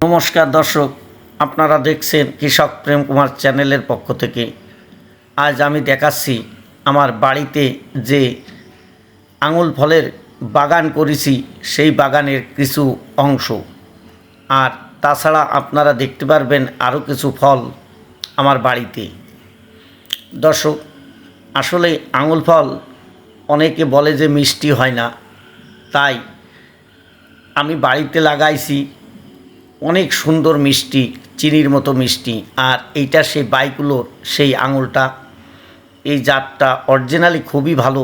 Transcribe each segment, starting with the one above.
নমস্কার দর্শক, আপনারা দেখছেন কৃষক প্রেম কুমার চ্যানেলের পক্ষ থেকে। আজ আমি দেখাচ্ছি আমার বাড়িতে যে আঙুল ফলের বাগান করেছি, সেই বাগানের কিছু অংশ। আর তাছাড়া আপনারা দেখতে পারবেন আরও কিছু ফল আমার বাড়িতে। দর্শক, আসলে আঙুল ফল অনেকে বলে যে মিষ্টি হয় না। তাই আমি বাড়িতে লাগাইছি অনেক সুন্দর মিষ্টি, চিনির মতো মিষ্টি। আর এইটা সেই বাইকগুলোর সেই আঙুলটা, এই জাতটা অরিজিনালি খুবই ভালো।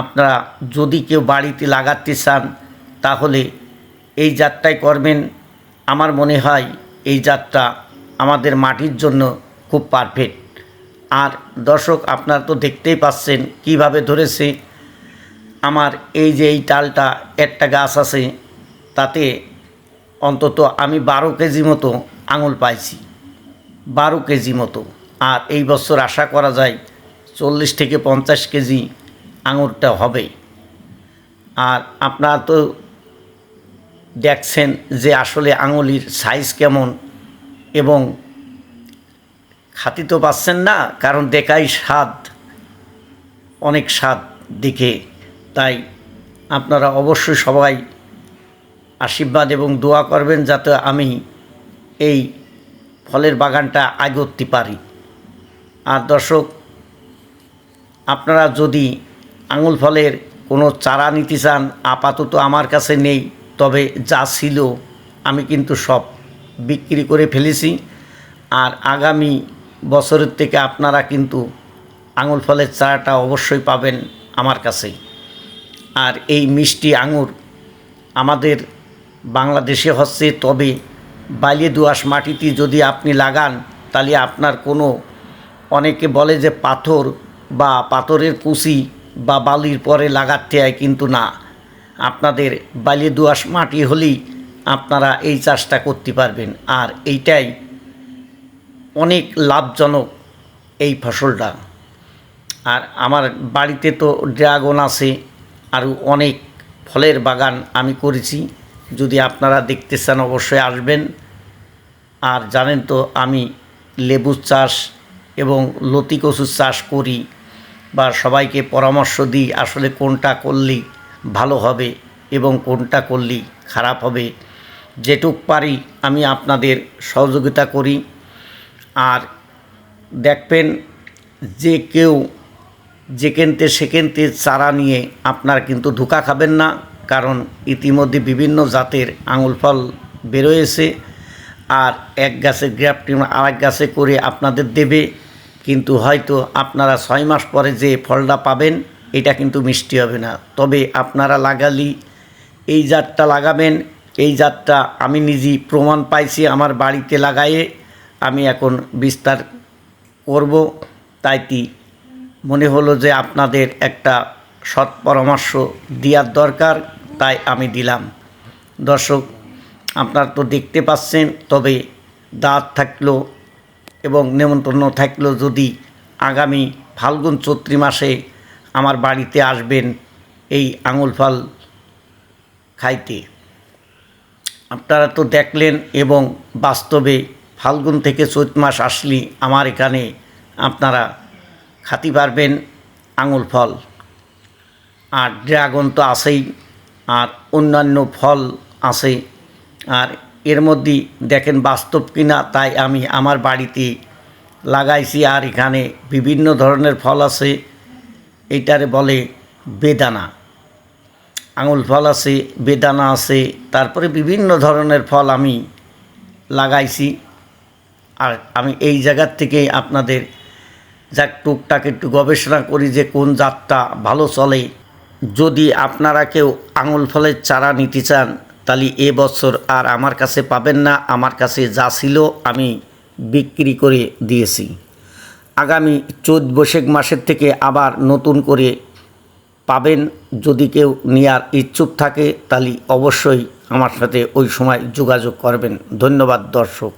আপনারা যদি কেউ বাড়িতে লাগাতে চান, তাহলে এই জাতটাই করবেন। আমার মনে হয় এই জাতটা আমাদের মাটির জন্য খুব পারফেক্ট আর দর্শক, আপনারা তো দেখতেই পাচ্ছেন কীভাবে ধরেছে। আমার এই যে এই ডালটা, একটা গাছ আছে, তাতে অন্তত আমি বারো কেজি মতো আঙুল পাইছি। বারো কেজি মতো। আর এই বছর আশা করা যায় চল্লিশ থেকে পঞ্চাশ কেজি আঙুরটা হবে। আর আপনারা তো দেখছেন যে আসলে আঙুলির সাইজ কেমন এবং খাতি তো পাচ্ছেন না, কারণ দেখাই স্বাদ, অনেক স্বাদ দেখে। তাই আপনারা অবশ্যই সবাই আশীর্বাদ এবং দোয়া করবেন যাতে আমি এই ফলের বাগানটা আগতে পারি। আর দর্শক, আপনারা যদি আঙুল ফলের কোনো চারা নিতে চান, আপাতত আমার কাছে নেই, তবে যা ছিল আমি কিন্তু সব বিক্রি করে ফেলেছি। আর আগামী বছরের থেকে আপনারা কিন্তু আঙুল ফলের চারাটা অবশ্যই পাবেন আমার কাছে আর এই মিষ্টি আঙুর আমাদের বাংলাদেশে হচ্ছে, তবে বালিয়ে দোআঁশ মাটিতে যদি আপনি লাগান, তাহলে আপনার কোনো, অনেকে বলে যে পাথর বা পাথরের কুচি বা বালির পরে লাগাতে হয় কিন্তু না। আপনাদের বালিয়ে দোআঁশ মাটি হলেই আপনারা এই চাষটা করতে পারবেন। আর এইটাই অনেক লাভজনক এই ফসলটা। আর আমার বাড়িতে তো ড্রাগন আছে, আরও অনেক ফলের বাগান আমি করেছি। যদি আপনারা দেখতে চান, অবশ্যই আসবেন। আর জানেন তো, আমি লেবুর চাষ এবং লতি কচুর চাষ করি বা সবাইকে পরামর্শ দিই, আসলে কোনটা করলেই ভালো হবে এবং কোনটা করলেই খারাপ হবে। যেটুক পারি আমি আপনাদের সহযোগিতা করি। আর দেখবেন, যে কেউ যেখানতে সেখানতে চারা নিয়ে আপনার কিন্তু ধোকা খাবেন না। কারণ ইতিমধ্যে বিভিন্ন জাতের আঙুল ফল বেরোয়েছে। আর এক গাছে গ্রাফটিং আর এক গাছে করে আপনাদের দেবে। কিন্তু হয়তো আপনারা ছয় মাস পরে যে ফলটা পাবেন, এটা কিন্তু মিষ্টি হবে না। তবে আপনারা লাগালি, এই জাতটা লাগাবেন, এই জাতটা আমি নিজেই প্রমাণ পাইছি আমার বাড়িতে লাগায়ে। আমি এখন বিস্তার করব। তাইতি মনে হলো যে আপনাদের একটা সৎ পরামর্শ দেওয়ার দরকার। তাই আমি দিলাম। দর্শক, আপনারা তো দেখতে পাচ্ছেন, তবে দাঁত থাকল এবং নেমন্তন্ন থাকল যদি আগামী ফাল্গুন চৈত্রী মাসে আমার বাড়িতে আসবেন এই আঙুল ফল খাইতে। আপনারা তো দেখলেন এবং বাস্তবে ফাল্গুন থেকে চৈত মাস আসলি আমার এখানে আপনারা খাতি পারবেন আঙুল ফল। আর ড্রাগন তো আছেই আর অন্যান্য ফল আছে। আর এর মধ্যেই দেখেন বাস্তব কিনা, তাই আমি আমার বাড়িতে লাগাইছি। আর এখানে বিভিন্ন ধরনের ফল আছে। এইটারে বলে বেদানা। আঙুল ফল আছে, বেদানা আছে, তারপরে বিভিন্ন ধরনের ফল আমি লাগাইছি। আর আমি এই জায়গার থেকে আপনাদের যাক টুকটাক একটু গবেষণা করি যে কোন জাতটা ভালো চলে। যদি আপনারা কেউ আঙুল ফলের চারা নিতে চান, তাহলে এ বছর আর আমার কাছে পাবেন না, আমার কাছে যা ছিল আমি বিক্রি করে দিয়েছি। আগামী চৈত বৈশাখ মাসের থেকে আবার নতুন করে পাবেন, যদি কেউ নেওয়ার ইচ্ছুক থাকে, তাহলে অবশ্যই আমার সাথে ওই সময় যোগাযোগ করবেন। ধন্যবাদ, দর্শক।